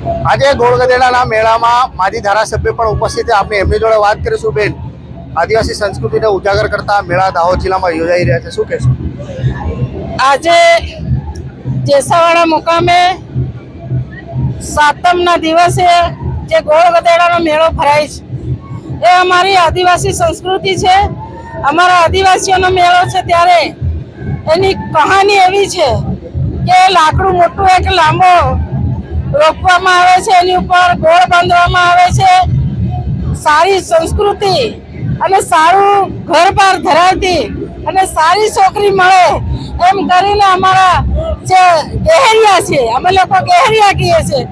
આજે ગોળગદેડાના મેળામાં માજી ધારાસભ્ય પણ ઉપસ્થિત છે. આપણે એમની જોડે વાત કરીશું, બેન. આદિવાસી સંસ્કૃતિને ઉજાગર કરતા મેળા દાહોદ જિલ્લામાં યોજાઈ રહ્યા છે. શું કહેશો? આજે જેસાવાડા મુકામે સાતમના દિવસે જે ગોળ ગધેડાનો મેળો ભરાય છે, એ અમારી આદિવાસી સંસ્કૃતિ છે. અમારા આદિવાસીઓનો મેળો છે ત્યારે એની કહાની એવી છે કે લાકડું મોટું એક લાંબો રોપવામાં આવે છે, એની ઉપર ગોળ બાંધવામાં આવે છે. સારી સંસ્કૃતિ અને સારું ઘર બાર ધરાવતી અને સારી છોકરી મળે એમ કરીને અમારા જે ગહેરિયા છે, અમે લોકો ગહેરિયા કહીએ છીએ,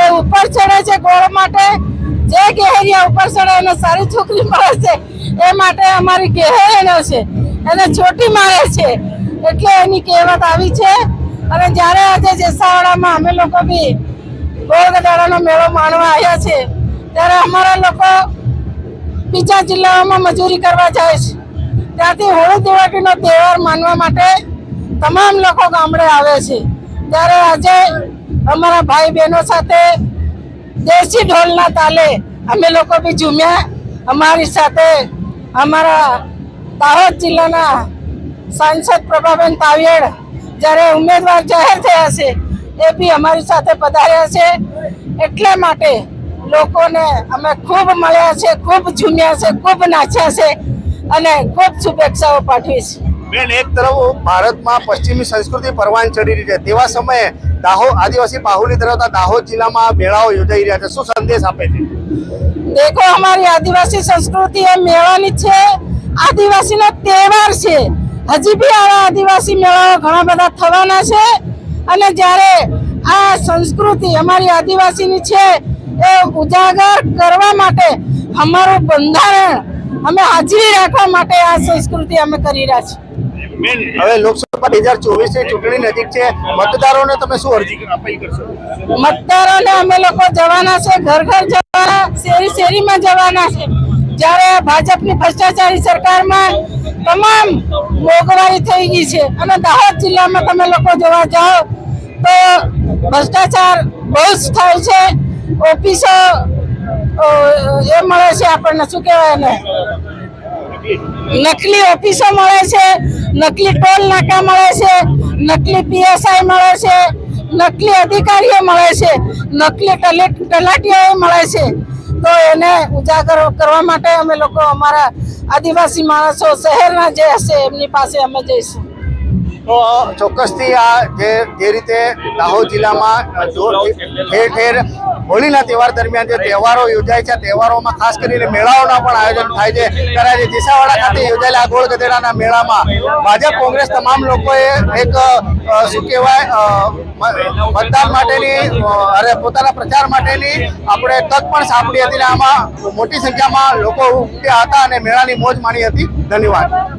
એ ઉપર ચડે છે ગોળ માટે. જે ગહેરિયા ઉપર ચડે એને સારી છોકરી મળે છે, એ માટે અમારી ગહેરિયાનો છે, એને છોટી મારે છે, એટલે એની કહેવત આવી છે. અને જ્યારે આજે જેસાવાડામાં અમે લોકો બી ગોળ ગદાડાનો મેળો માણવા આવ્યા છે. ત્યારે અમારા લોકો બીજા જિલ્લાઓમાં મજૂરી કરવા જાય છે. ત્યાંથી હોળી ધૂળેટીનો તહેવાર માનવા માટે તમામ લોકો ગામડે આવે છે. ત્યારે આજે અમારા ભાઈ બહેનો સાથે દેશી ઢોલના તાલે અમે લોકો બી ઝૂમ્યા. અમારી સાથે અમારા દાહોદ જિલ્લાના સાંસદ પ્રભાબેન તાવિયેડ જ્યારે ઉમેદવાર જાહેર થયા છે એ બી અમારી સાથે પધાર્યા છે. એટલા માટે લોકોને અમે ખૂબ મળ્યા છે ખૂબ ઝૂમ્યા છે ખૂબ નાચ્યા છે અને ખૂબ શુભેચ્છાઓ પાઠવી છે બેન એક તરફ ભારતમાં પશ્ચિમી સંસ્કૃતિ પરવાન ચડી રહી છે. તેવા સમયે દાહોદ આદિવાસી બાહુલી ધરાવતા દાહોદ જિલ્લામાં મેળાઓ યોજાઈ રહ્યા છે. શું સંદેશ આપે છે? દેખો અમારી આદિવાસી સંસ્કૃતિ એ મેળાની છે. આદિવાસીનો તહેવાર છે. હજી બી આવા આદિવાસી મેળાઓ ઘણા બધા થવાના છે. અને જ્યારે આ સંસ્કૃતિ અમારી આદિવાસીની છે એ ઉજાગર કરવા માટે અમારું બંધારણ અમે હાજરી રાખવા માટે આ સંસ્કૃતિ અમે કરી રહ્યા છીએ. હવે લોકસભા બે હજાર ચોવીસની ચૂંટણી નજીક છે. મતદારોને તમે શું અરજી કરશો મતદારોને અમે લોકો જવાના છે ઘર ઘર જવાના શેરી શેરીમાં જવાના છે. જ્યારે ભાજપની ભ્રષ્ટાચારી સરકારમાં તમામ મોંઘવારી થઈ ગઈ છે. અને દાહોદ જિલ્લામાં તમે લોકો જોવા જાઓ તો ભ્રષ્ટાચાર બહુ જ થાય છે. ઓફિસો એ મળે છે આપણને, શું કહેવાય એને? નકલી ઓફિસો મળે છે, નકલી ટોલ નાકા મળે છે, નકલી પીએસઆઈ મળે છે, નકલી અધિકારીઓ મળે છે, નકલી તલે- તલાટીઓ મળે છે. તો એને ઉજાગર કરવા માટે અમે લોકો અમારા આદિવાસી માણસો શહેરના જે હશે એમની પાસે અમે જઈશું. તો ચોક્કસથી આ જે જે રીતે દાહોદ જિલ્લામાં ઠેર ઠેર હોળીના તહેવાર દરમિયાન જે તહેવારો યોજાય છે, તહેવારોમાં ખાસ કરીને મેળાઓના પણ આયોજન થાય છે. ત્યારે આજે જેસાવાડા ખાતે યોજાયેલા ગોળ ગધેડાના મેળામાં ભાજપ કોંગ્રેસ તમામ લોકોએ એક શું કહેવાય મતદાન માટેની અરે, પોતાના પ્રચાર માટેની આપણે તક પણ સાંપડી હતી અને આમાં મોટી સંખ્યામાં લોકો ઉમટ્યા હતા અને મેળાની મોજ માણી હતી. ધન્યવાદ.